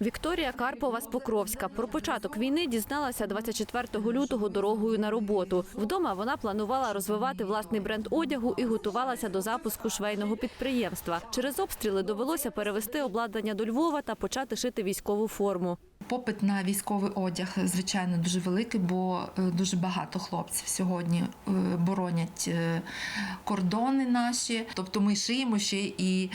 Вікторія Карпова з Покровська про початок війни дізналася 24 лютого дорогою на роботу. Вдома вона планувала розвивати власний бренд одягу і готувалася до запуску швейного підприємства. Через обстріли довелося перевести обладнання до Львова та почати шити військову форму. Попит на військовий одяг, звичайно, дуже великий, бо е, дуже багато хлопців сьогодні е, боронять е, кордони наші. Тобто ми шиємо ще і.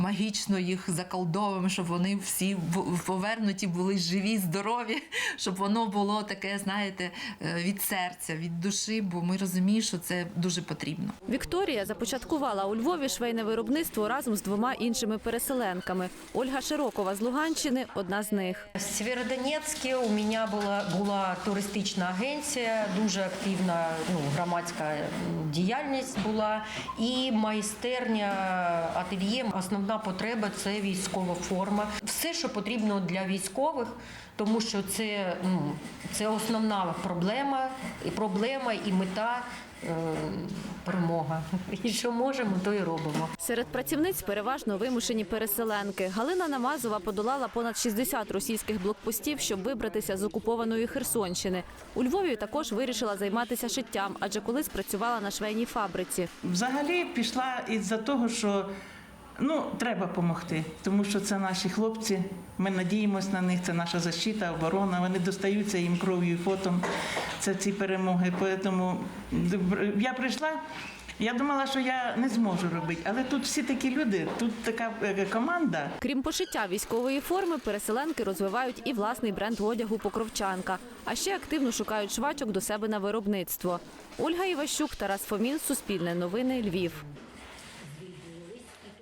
Магічно їх заколдовуємо, щоб вони всі в- повернуті були живі, здорові, щоб воно було таке, знаєте, е, від серця, від душі, бо ми розуміємо, що це дуже потрібно. Вікторія започаткувала у Львові швейне виробництво разом з двома іншими переселенками. Ольга Широкова з Луганщини одна з них. В у мене була, була туристична агенція, дуже активна ну, громадська діяльність була. І майстерня ательє. Основна потреба це військова форма. Все, що потрібно для військових, тому що це, ну, це основна проблема, і проблема і мета. е, Перемога. І що можемо, то і робимо. Серед працівниць переважно вимушені переселенки. Галина Намазова подолала понад 60 російських блокпостів, щоб вибратися з окупованої Херсонщини. У Львові також вирішила займатися шиттям, адже колись працювала на швейній фабриці. Взагалі пішла із-за того, що ну, треба допомогти, тому що це наші хлопці. Ми надіємося на них, це наша защита, оборона. Вони достаються їм кров'ю і потом. Це ці перемоги. Тому я прийшла. Я думала, що я не зможу робити, але тут всі такі люди, тут така е, команда. Крім пошиття військової форми, переселенки розвивають і власний бренд одягу Покровчанка. А ще активно шукають швачок до себе на виробництво. Ольга Іващук, Тарас Фомін, Суспільне новини, Львів.